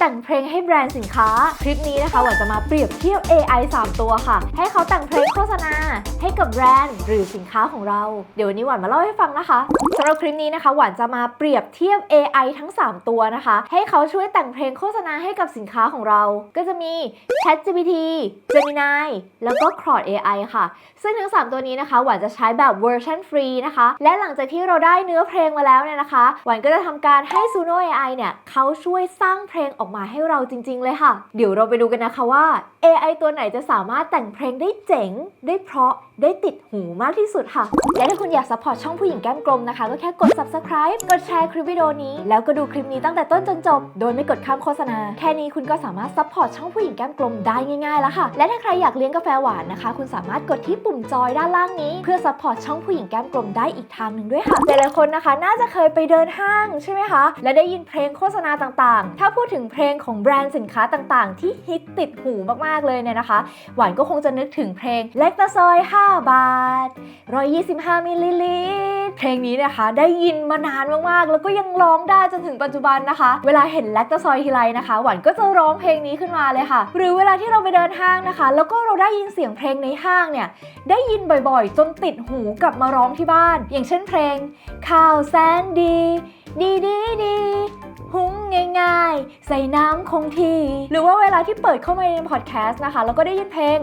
แต่งเพลงให้แบรนด์สินค้า คลิปนี้นะคะหวานจะมาเปรียบเทียบ AI 3 ตัวค่ะ ให้เขาแต่งเพลงโฆษณา ให้กับแบรนด์หรือสินค้าของเรา เดี๋ยววันนี้หวานมาเล่าให้ฟังนะคะสำหรับคลิปนี้นะคะหวานจะมาเปรียบเทียบ AI ทั้ง 3 ตัวนะคะ ให้เขาช่วยแต่งเพลงโฆษณาให้กับสินค้าของเรา ก็จะมี ChatGPT Gemini แล้วก็ Claude AI ค่ะ ซึ่งทั้ง 3 ตัวนี้นะคะหวานจะใช้แบบเวอร์ชันฟรีนะคะ และหลังจากที่เราได้เนื้อเพลงมาแล้วเนี่ยนะคะหวานก็จะทำการให้ Suno AI เนี่ยเขาช่วยสร้างเพลงออกมาให้เราจริง ๆ เลยค่ะ เดี๋ยวเราไปดูกันนะคะว่า AI ตัวไหนจะสามารถแต่งเพลงได้เจ๋ง ได้เพราะได้ติดหูมากที่สุดค่ะ และถ้าคุณอยากสปอร์ตช่องผู้หญิงแก้มกลมนะคะ ก็แค่กด subscribe กดแชร์คลิปวิดีโอนี้ แล้วก็ดูคลิปนี้ตั้งแต่ต้นจนจบ โดยไม่กดข้ามโฆษณา แค่นี้คุณก็สามารถซัพพอร์ตช่องผู้หญิงแก้มกลมได้ง่ายๆแล้วค่ะ และถ้าใครอยากเลี้ยงกาแฟหวานนะคะ คุณสามารถกดที่ปุ่มจอยด้านล่างนี้ เพื่อซัพพอร์ตช่องผู้หญิงแก้มกลมได้อีกทางหนึ่งด้วยค่ะหลายๆคนนะคะ น่าจะเคยไปเดินห้างใช่ไหมคะ และได้ยินเพลงโฆษณาต่างๆ ถ้าพูดถึงเพลลงของแบรนด์สินค้าต่างๆ ที่ฮิตติดหูมากๆเลยเนี่ยนะคะ หวานก็คงจะนึกถึงเพลงเล็กตะซอย 5 บาท 125 มิลลิลิตร เพลงนี้นะคะได้ยินมานานมากๆ แล้วก็ยังร้องได้จนถึงปัจจุบันนะคะ เวลาเห็นแลคตะซอยทีไรนะคะ หวานก็จะร้องเพลงนี้ขึ้นมาเลยค่ะ หรือเวลาที่เราไปเดินห้างนะคะ แล้วก็เราได้ยินเสียงเพลงในห้างเนี่ยได้ยินบ่อยๆ จนติดหูกลับมาร้องที่บ้าน อย่างเช่นเพลงข้าวแสนดี ดีดีดี หุงง่ายๆ ใส่น้ำคงที่ หรือว่าเวลาที่เปิดเข้ามาในพอดแคสต์นะคะ แล้วก็ได้ยินเพลง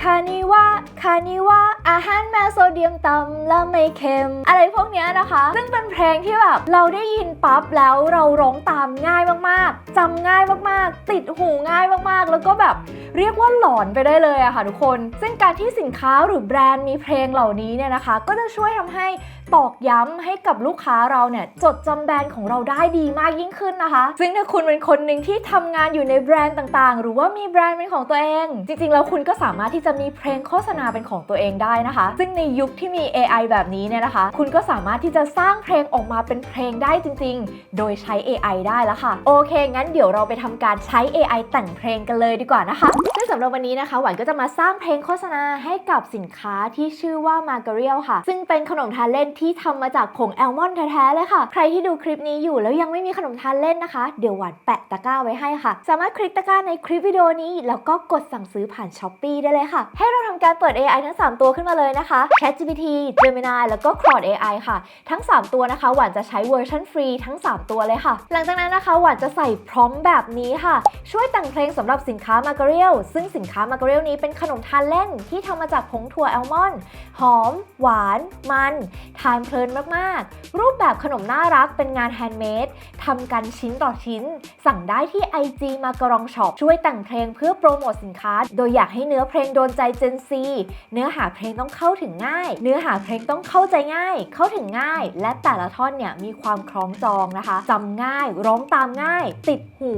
คานิว่าคานิว่าอาหารแมวโซเดียมต่ำและไม่เค็ม อะไรพวกนี้นะคะ ซึ่งเป็นเพลงที่แบบเราได้ยินปั๊บแล้วเราร้องตามง่ายมากๆจำง่ายมากๆ ติดหูง่ายมากๆ แล้วก็แบบเรียกว่าหลอนไปได้เลยอะค่ะทุกคน ซึ่งการที่สินค้าหรือแบรนด์มีเพลงเหล่านี้เนี่ยนะคะ ก็จะช่วยทำให้ ตอกย้ำให้กับลูกค้าเราเนี่ยจดจำแบรนด์ของเราได้ดีมากยิ่งขึ้นนะคะ ซึ่งถ้าคุณเป็นคนหนึ่งที่ทำงานอยู่ในแบรนด์ต่างๆ หรือว่ามีแบรนด์เป็นของตัวเอง จริงๆ แล้วคุณก็สามารถที่จะมีเพลงโฆษณาเป็นของตัวเองได้นะคะ ซึ่งในยุคที่มี AI แบบนี้เนี่ยนะคะ คุณก็สามารถที่จะสร้างเพลงออกมาเป็นเพลงได้จริง ๆ โดยใช้ AI ได้แล้วค่ะ โอเค งั้นเดี๋ยวเราไปทำการใช้ AI แต่งเพลงกันเลยดีกว่านะคะ สำหรับวันนี้นะคะ หวานก็จะมาสร้างเพลงโฆษณาให้กับสินค้าที่ชื่อว่า m a r g a r i e l ค่ะ ซึ่งเป็นขนมทานเล่นที่ทำมาจากผงแอลมอนด์แท้ๆเลยค่ะ ใครที่ดูคลิปนี้อยู่แล้วยังไม่มีขนมทานเล่นนะคะ เดี๋ยวหวานแปะตะกร้าไว้ให้ค่ะ สามารถคลิกตะกร้าในคลิปวิดีโอนี้ แล้วก็กดสั่งซื้อผ่าน s h อ p e e ได้เลยค่ะ ให้เราทำการเปิด AI ทั้ง 3 ตัวขึ้นมาเลยนะคะ ChatGPT Gemini แล้วก็ Claude AI ค่ะ ทั้ง 3 ตัวนะคะ หวานจะใช้เวอร์ชันฟรีทั้ง 3 ตัวเลยค่ะ หลังจากนั้นนะคะ หวานจะใส่พร้อมแบบนี้ค่ะ ช่วยแต่งเพลงสำหรับสินค้า m a r g a r i e l ซึ่งสินค้า m a r g a r i e l นี้เป็นขนมทานเล่นที่ทำมาจากผงถั่วแอลมอนด์หอม หวาน มัน ทานเพลินมากๆ รูปแบบขนมน่ารักเป็นงานแฮนด์เมดทำกันชิ้นต่อชิ้น สั่งได้ที่ IG มากรองช็อปช่วยแต่งเพลงเพื่อโปรโมทสินค้า โดยอยากให้เนื้อเพลงโดนใจเจนซีเนื้อหาเพลงต้องเข้าถึงง่าย เนื้อหาเพลงต้องเข้าใจง่าย เข้าถึงง่าย และแต่ละท่อนเนี่ยมีความคล้องจองนะคะจำง่าย ร้องตามง่าย ติดหู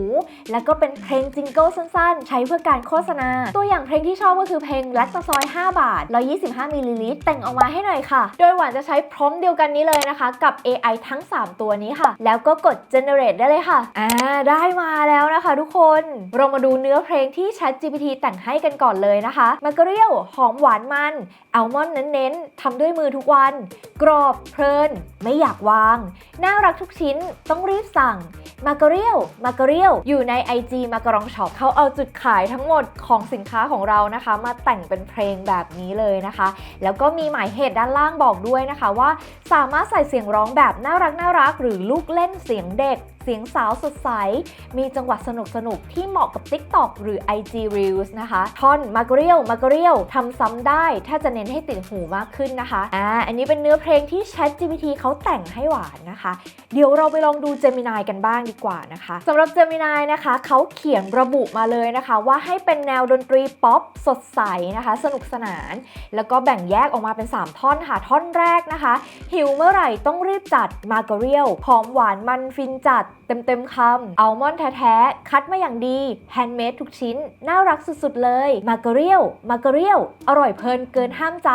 แล้วก็เป็นเพลงจิงเกิลสั้นๆ ใช้เพื่อการโฆษณา ตัวอย่างเพลงที่ชอบก็คือเพลงแลคตาซอย 5 บาท 125มิลลิลิตรแต่งออกมาให้หน่อยค่ะ โดยหวานจะใช้พร้อมเดียวกันนี้เลยนะคะ กับ AI ทั้ง 3 ตัวนี้ค่ะ แล้วก็กด generate ได้เลยค่ะ อ่า ได้มาแล้วนะคะทุกคน เรามาดูเนื้อเพลงที่ ChatGPT แต่งให้กันก่อนเลยนะคะมาเกรียวหอมหวานมันอัลมอนด์เน้นๆทำด้วยมือทุกวัน กรอบเพลิน ไม่อยากวาง น่ารักทุกชิ้นต้องรีบสั่งมาการเรียลมาการเรียลอยู่ใน IG มากรองช็อปเขาเอาจุดขายทั้งหมดของสินค้าของเรานะคะ มาแต่งเป็นเพลงแบบนี้เลยนะคะ แล้วก็มีหมายเหตุด้านล่างบอกด้วยนะคะว่า สามารถใส่เสียงร้องแบบน่ารักน่ารักหรือลูกเล่นเสียงเด็ก เสียงสาวสดใส มีจังหวะสนุกสนุกที่เหมาะกับ TikTok หรือ IG Reels นะคะท่อนมาการเรียลมาการเรียลทำซ้ำได้ ถ้าจะเน้นให้ติดหูมากขึ้นนะคะอ่าอันนี้เป็นเนื้อเพลงที่ ChatGPT เขาแต่งให้หวานนะคะ เดี๋ยวเราไปลองดู Gemini กันบ้างดีกว่านะคะสำหรับ Gemini นะคะเขาเขียนระบุมาเลยนะคะ ว่าให้เป็นแนวดนตรีป๊อปสดใสนะคะ สนุกสนาน แล้วก็แบ่งแยกออกมาเป็น 3 ท่อนค่ะ ท่อนแรกนะคะ หิวเมื่อไหร่ต้องรีบจัดมาการเรียลหอมหวานมันฟินจัดเต็มเต็มๆคำอัลมอนด์แท้ๆ คัดมาอย่างดีแฮนด์เมดทุกชิ้น น่ารักสุดๆ เลยมาการเรียลมาการเรียลอร่อยเพลินเกินห้ามใจ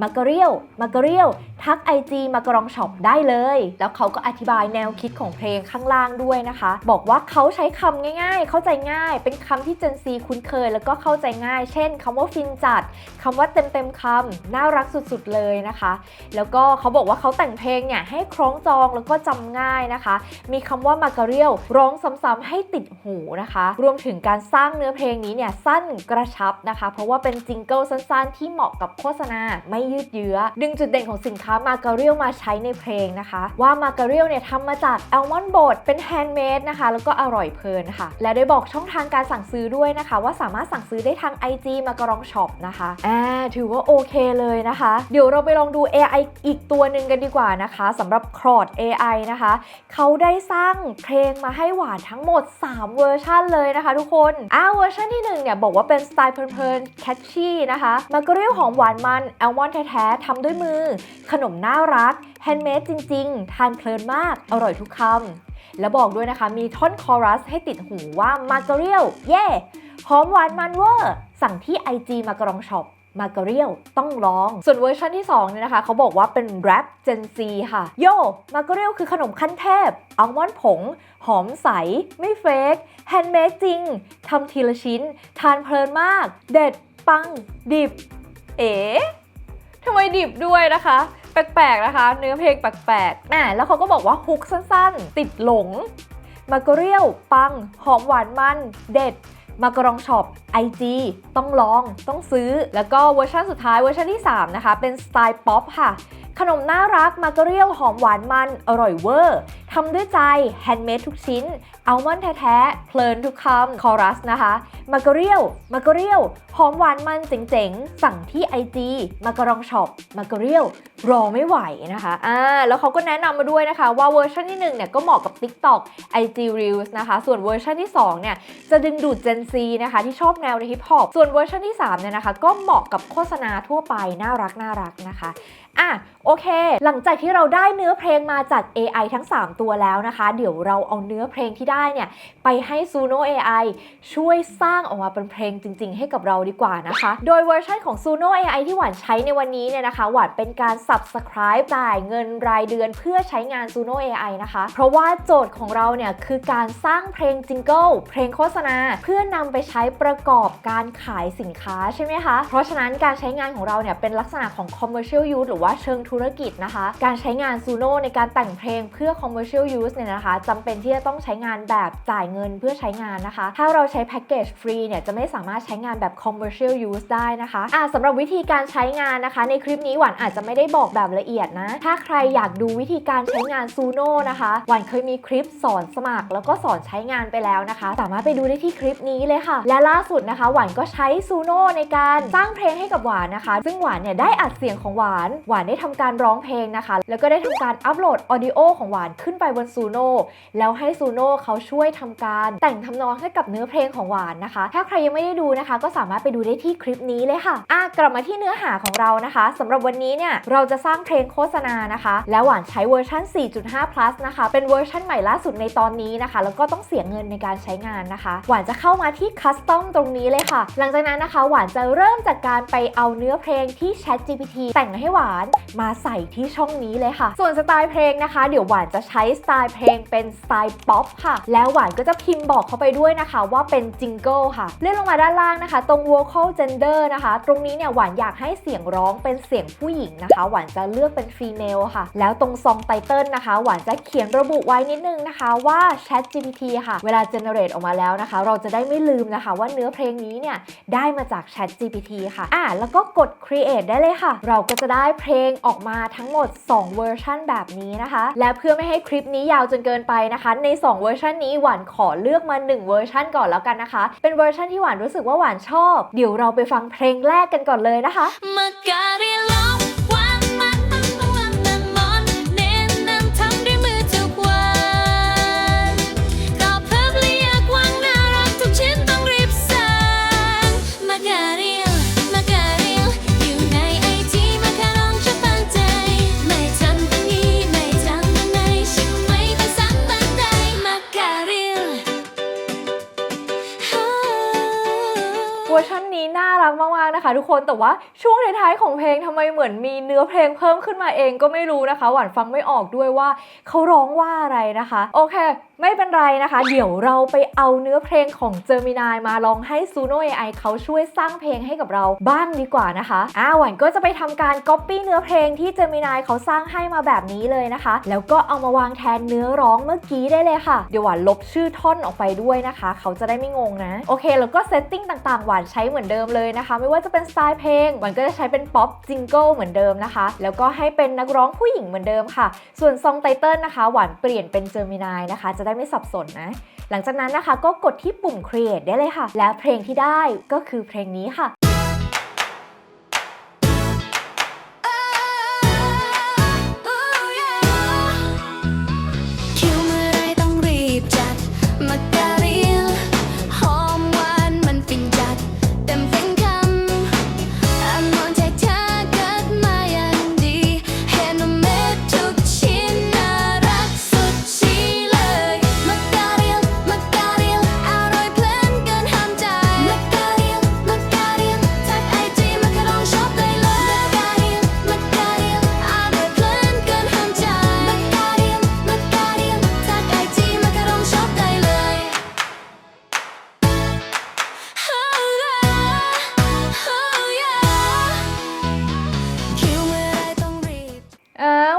มาการเรียลมาการเรียลทัก IG มากรองช็อปได้เลย แล้วเขาก็อธิบายแนวคิดของเพลงข้างล่างด้วยนะคะ บอกว่าเขาใช้คำง่ายๆ เข้าใจง่าย เป็นคำที่เจนซีคุ้นเคย แล้วก็เข้าใจง่าย เช่นคำว่าฟินจัดคำว่าเต็มเต็มๆคำน่ารักสุดๆเลยนะคะ แล้วก็เขาบอกว่าเขาแต่งเพลงเนี่ยให้คล้องจองแล้วก็จำง่ายนะคะ มีคำว่ามามาการเรียลร้องซ้ำๆให้ติดหูนะคะ รวมถึงการสร้างเนื้อเพลงนี้เนี่ยสั้นกระชับนะคะ เพราะว่าเป็นจิงเกิลสั้นๆ ที่เหมาะกับโฆษณาไม่ยืดเยื้อ ดึงจุดเด่นของสินค้ามาการเรียลมาใช้ในเพลงนะคะ ว่ามาการเรียลเนี่ยทำมาจากแอลมอนด์บดเป็นแฮนด์เมดนะคะ แล้วก็อร่อยเพลินค่ะ และได้บอกช่องทางการสั่งซื้อด้วยนะคะ ว่าสามารถสั่งซื้อได้ทาง IG มาการองช็อปนะคะอ่าถือว่าโอเคเลยนะคะ เดี๋ยวเราไปลองดู AI อีกตัวหนึ่งกันดีกว่านะคะสำหรับครอด AI นะคะ เขาได้สร้างเพลงมาให้หวานทั้งหมด 3 เวอร์ชันเลยนะคะทุกคนอ่าเวอร์ชันที่1เนี่ยบอกว่าเป็นสไตล์เพลินๆแคชชี่นะคะมาการีลหอมหวานมันแอลมอนแท้ๆทำด้วยมือ ขนมน่ารักแฮนด์เมดจริง ๆ ทานเพลินมาก อร่อยทุกคำแล้วบอกด้วยนะคะมีท่อนคอรัสให้ติดหูว่ามาร์การีลเย่หอมหวานมันเวอร์สั่งที่ IG มากรองช็อป มาการียลต้องลอง ส่วนเวอร์ชันที่2เนี่ยนะคะเขาบอกว่าเป็นแรปเจนซีค่ะ โย มาการียลคือขนมขั้นเทพอัลมอนด์ผง หอมใส ไม่เฟกแฮนด์เมดจริงทำทีละชิ้น ทานเพลินมาก เด็ด ปัง ดิบ เอ๋ทำไมดิบด้วยนะคะแปลกๆนะคะ เนื้อเพลงแปลกๆอ่าแล้วเขาก็บอกว่าฮุกสั้นๆ ติดหลงมาการียลปัง หอมหวานมัน เด็ด มากรองช็อป IG ต้องลอง ต้องซื้อ แล้วก็เวอร์ชันสุดท้ายเวอร์ชันที่ 3 นะคะ เป็นสไตล์ป๊อปค่ะ ขนมน่ารักมาการียลหอมหวานมันอร่อยเวอร์ทำด้วยใจแฮนด์เมดทุกชิ้นอัลมอนด์แท้ๆเพลินทุกคำคอรัสนะคะมาการียลมาการียลหอมหวานมันเจ๋งๆ สั่งที่ IG มากรองช็อปมาการียลรอไม่ไหวนะคะอ่าแล้วเขาก็แนะนำมาด้วยนะคะ ว่าเวอร์ชันที่1เนี่ยก็เหมาะกับ TikTok IG Reels นะคะ ส่วนเวอร์ชันที่2เนี่ยจะดึงดูด Gen Z นะคะที่ชอบแนวฮิปฮอปส่วนเวอร์ชันที่3เนี่ยนะคะก็เหมาะกับโฆษณาทั่วไปน่ารักน่ารักนะคะ อะโอเค หลังจากที่เราได้เนื้อเพลงมาจาก AI ทั้ง 3 ตัวแล้วนะคะ เดี๋ยวเราเอาเนื้อเพลงที่ได้เนี่ยไปให้ Suno AI ช่วยสร้างออกมาเป็นเพลงจริง ๆ ให้กับเราดีกว่านะคะ โดยเวอร์ชันของ Suno AI ที่หวานใช้ในวันนี้เนี่ยนะคะ หวานเป็นการ subscribe จ่ายเงินรายเดือนเพื่อใช้งาน Suno AI นะคะ เพราะว่าโจทย์ของเราเนี่ยคือการสร้างเพลงจิงเกิลเพลงโฆษณา เพื่อนำไปใช้ประกอบการขายสินค้าใช่ไหมคะ เพราะฉะนั้นการใช้งานของเราเนี่ยเป็นลักษณะของ commercial use หรือว่าเชิงธุรกิจนะคะ การใช้งาน Suno ในการแต่งเพลงเพื่อ commercial use เนี่ยนะคะจำเป็นที่จะต้องใช้งานแบบจ่ายเงินเพื่อใช้งานนะคะ ถ้าเราใช้แพ็กเกจฟรีเนี่ยจะไม่สามารถใช้งานแบบ commercial use ได้นะคะอะสำหรับวิธีการใช้งานนะคะ ในคลิปนี้หวานอาจจะไม่ได้บอกแบบละเอียดนะ ถ้าใครอยากดูวิธีการใช้งาน Suno นะคะหวานเคยมีคลิปสอนสมัคร แล้วก็สอนใช้งานไปแล้วนะคะ สามารถไปดูได้ที่คลิปนี้เลยค่ะ และล่าสุดนะคะ หวานก็ใช้ Suno ในการสร้างเพลงให้กับหวานนะคะ ซึ่งหวานเนี่ยได้อัดเสียงของหวานหวานได้ทำการร้องเพลงนะคะ แล้วก็ได้ทำการอัปโหลดออดิโอของหวานขึ้นไปบน Suno แล้วให้ Suno เขาช่วยทำการแต่งทำนองให้กับเนื้อเพลงของหวานนะคะ ถ้าใครยังไม่ได้ดูนะคะ ก็สามารถไปดูได้ที่คลิปนี้เลยค่ะอะกลับมาที่เนื้อหาของเรานะคะสำหรับวันนี้เนี่ยเราจะสร้างเพลงโฆษณานะคะ แล้วหวานใช้เวอร์ชัน4.5 plus นะคะ เป็นเวอร์ชันใหม่ล่าสุดในตอนนี้นะคะ แล้วก็ต้องเสียเงินในการใช้งานนะคะ หวานจะเข้ามาที่ custom ตรงนี้เลยค่ะ หลังจากนั้นนะคะ หวานจะเริ่มจากการไปเอาเนื้อเพลงที่ Chat GPT แต่งให้หวานมาใส่ที่ช่องนี้เลยค่ะ ส่วนสไตล์เพลงนะคะ เดี๋ยวหวานจะใช้สไตล์เพลงเป็นสไตล์ป๊อปค่ะ แล้วหวานก็จะพิมพ์บอกเข้าไปด้วยนะคะ ว่าเป็นจิงเกิลค่ะ เลื่อนลงมาด้านล่างนะคะ ตรง vocal gender นะคะ ตรงนี้เนี่ยหวานอยากให้เสียงร้องเป็นเสียงผู้หญิงนะคะ หวานจะเลือกเป็น female ค่ะ แล้วตรงซองไตเติลนะคะ หวานจะเขียนระบุไว้นิดนึงนะคะว่า Chat GPT ค่ะ เวลา generate ออกมาแล้วนะคะ เราจะได้ไม่ลืมนะคะ ว่าเนื้อเพลงนี้เนี่ยได้มาจาก Chat GPT ค่ะอะแล้วก็กด create ได้เลยค่ะ เราก็จะได้เพลงออกมาทั้งหมด 2 เวอร์ชันแบบนี้นะคะ และเพื่อไม่ให้คลิปนี้ยาวจนเกินไปนะคะ ใน 2 เวอร์ชันนี้หวานขอเลือกมา 1 เวอร์ชันก่อนแล้วกันนะคะ เป็นเวอร์ชันที่หวานรู้สึกว่าหวานชอบ เดี๋ยวเราไปฟังเพลงแรกกันก่อนเลยนะคะ คะทุกคนแต่ว่าช่วงท้ายๆของเพลงทำไมเหมือนมีเนื้อเพลงเพิ่มขึ้นมาเองก็ไม่รู้นะคะ หวานฟังไม่ออกด้วยว่าเขาร้องว่าอะไรนะคะ โอเค ไม่เป็นไรนะคะ เดี๋ยวเราไปเอาเนื้อเพลงของ Gemini มาลองให้ Suno AI เขาช่วยสร้างเพลงให้กับเราบ้างดีกว่านะคะอ่าหวันก็จะไปทำการ Copy เนื้อเพลงที่ Gemini เขาสร้างให้มาแบบนี้เลยนะคะ แล้วก็เอามาวางแทนเนื้อร้องเมื่อกี้ได้เลยค่ะ เดี๋ยวหวานลบชื่อท่อนออกไปด้วยนะคะ เขาจะได้ไม่งงนะ โอเค แล้วก็เซตติ้งต่างๆ หวานใช้เหมือนเดิมเลยนะคะ ไม่ว่าจะเป็นสไตล์เพลง หวานก็จะใช้เป็นป๊อปจิงเกิลเหมือนเดิมนะคะ แล้วก็ให้เป็นนักร้องผู้หญิงเหมือนเดิมค่ะ ส่วนซองไตเติลนะคะ หวานเปลี่ยนเป็น Gemini นะคะจะได้ไม่สับสนนะ หลังจากนั้นนะคะก็กดที่ปุ่ม create ได้เลยค่ะ แล้วเพลงที่ได้ก็คือเพลงนี้ค่ะ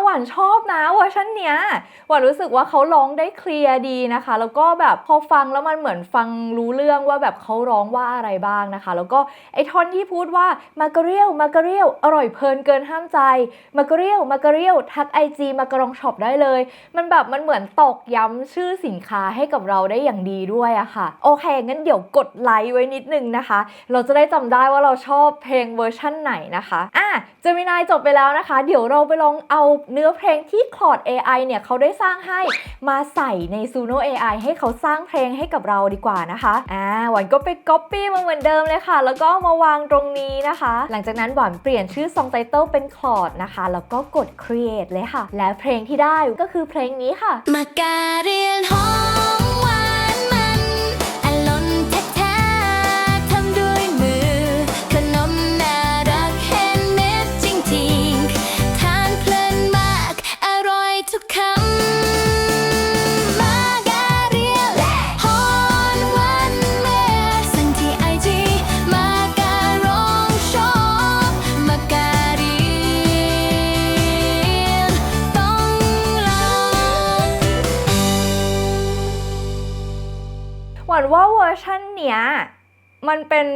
หวานชอบนะเวอร์ชันเนี้ยหวานรู้สึกว่าเขาร้องได้เคลียร์ดีนะคะ แล้วก็แบบพอฟังแล้วมันเหมือนฟังรู้เรื่องว่าแบบเขาร้องว่าอะไรบ้างนะคะ แล้วก็ไอ้ท่อนที่พูดว่ามาการเรียวมาการเรียวอร่อยเพลินเกินห้ามใจมาการเรียวมาการเรียวทักไอจีมากรองช็อปได้เลย มันแบบมันเหมือนตอกย้ำชื่อสินค้าให้กับเราได้อย่างดีด้วยอะค่ะ โอเค งั้นเดี๋ยวกดไลค์ไว้นิดนึงนะคะ เราจะได้จำได้ว่าเราชอบเพลงเวอร์ชั่นไหนนะคะอะเจมินายจบไปแล้วนะคะ เดี๋ยวเราไปลองเอาเนื้อเพลงที่ Claude AI เนี่ยเขาได้สร้างให้มาใส่ใน Suno AI ให้เขาสร้างเพลงให้กับเราดีกว่านะคะอ่าหวานก็ไป Copy มาเหมือนเดิมเลยค่ะ แล้วก็มาวางตรงนี้นะคะ หลังจากนั้นหวานเปลี่ยนชื่อ Song Title เป็น Claude นะคะ แล้วก็กด Create เลยค่ะ และเพลงที่ได้ก็คือเพลงนี้ค่ะมาการเรียนหอ ชันเนี้ยมันเป็น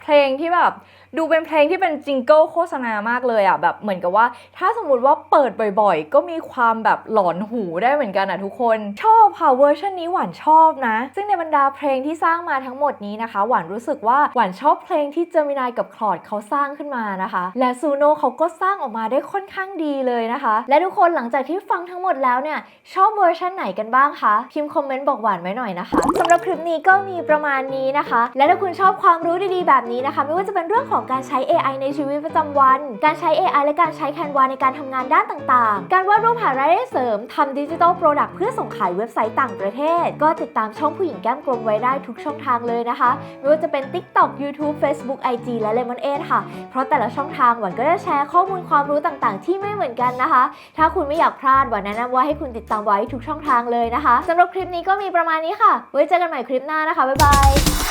เพลงที่แบบ ดูเป็นเพลงที่เป็นจิงเกิลโฆษณามากเลยอะแบบเหมือนกับว่า ถ้าสมมติว่าเปิดบ่อยๆ ก็มีความแบบหลอนหูได้เหมือนกันอะทุกคน ชอบค่ะเวอร์ชันนี้หวานชอบนะ ซึ่งในบรรดาเพลงที่สร้างมาทั้งหมดนี้นะคะ หวานรู้สึกว่าหวานชอบเพลงที่เจมินายกับคลอดเขาสร้างขึ้นมานะคะ และซูโน่เขาก็สร้างออกมาได้ค่อนข้างดีเลยนะคะ และทุกคนหลังจากที่ฟังทั้งหมดแล้วเนี่ยชอบเวอร์ชันไหนกันบ้างคะพิมพ์คอมเมนต์บอกหวานไว้หน่อยนะคะสำหรับคลิปนี้ก็มีประมาณนี้นะคะ และถ้าคุณชอบความรู้ดีๆแบบนี้นะคะ ไม่ว่าจะเป็นเรื่องของการใช้ AI ในชีวิตประจำวัน การใช้ AI และการใช้ Canva ในการทำงานด้านต่างๆ การวาดรูปหารายได้เสริมทำดิจิทัลโปรดักต์เพื่อส่งขายเว็บไซต์ต่างประเทศ ก็ติดตามช่องผู้หญิงแก้มกลมไว้ได้ทุกช่องทางเลยนะคะ ไม่ว่าจะเป็น TikTok YouTube Facebook IG และ Lemon 8ค่ะ เพราะแต่ละช่องทางหวานก็จะแชร์ข้อมูลความรู้ต่างๆ ที่ไม่เหมือนกันนะคะ ถ้าคุณไม่อยากพลาดหวานแนะนำว่าให้คุณติดตามไว้ทุกช่องทางเลยนะคะสำหรับคลิปนี้ก็มีประมาณนี้ค่ะ ไว้เจอกันใหม่คลิปหน้านะคะ บ๊ายบาย